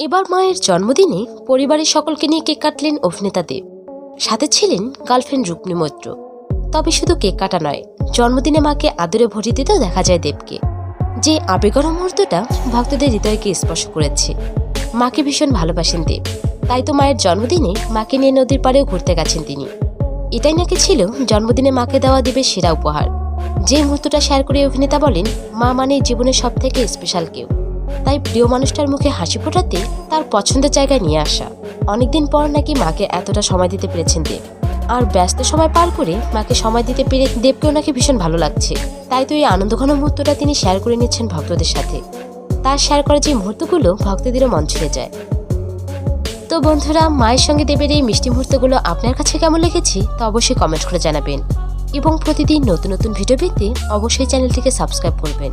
এবার মায়ের জন্মদিনে পরিবারের সকলকে নিয়ে কেক কাটলেন অভিনেতা দেব। সাথে ছিলেন গার্লফ্রেন্ড রুক্মিণী মৈত্র। তবে শুধু কেক কাটা নয়, জন্মদিনে মাকে আদরে ভরি দিতেও দেখা যায় দেবকে, যে আবেগর মুহূর্তটা ভক্তদের হৃদয়কে স্পর্শ করেছে। মাকে ভীষণ ভালোবাসেন দেব, তাই তো মায়ের জন্মদিনে মাকে নিয়ে নদীর পাড়েও ঘুরতে গেছেন তিনি। এটাই নাকি ছিল জন্মদিনে মাকে দেওয়া দেবের সেরা উপহার। যে মুহূর্তটা শেয়ার করে অভিনেতা বলেন, মা মানে জীবনের সব থেকে স্পেশাল কেউ। তাই প্রিয় মানুষটার মুখে হাসি ফোটাতে তার পছন্দের জায়গায় নিয়ে আসা। অনেকদিন পর নাকি মাকে এতটা সময় দিতে পেরেছেন দেব। আর ব্যস্ত সময় পার করে মাকে সময় দিতে পেরে দেবকেও নাকি ভীষণ ভালো লাগছে। তাই তো এই আনন্দঘন মুহূর্তটা তিনি শেয়ার করে নিচ্ছেন ভক্তদের সাথে। তার শেয়ার করা যে মুহূর্তগুলো ভক্তদেরও মন ছুঁয়ে যায়। তো বন্ধুরা, মায়ের সঙ্গে দেবের এই মিষ্টি মুহূর্তগুলো আপনার কাছে কেমন লেগেছে তা অবশ্যই কমেন্ট করে জানাবেন। এবং প্রতিদিন নতুন নতুন ভিডিও পেতে অবশ্যই চ্যানেলটিকে সাবস্ক্রাইব করবেন।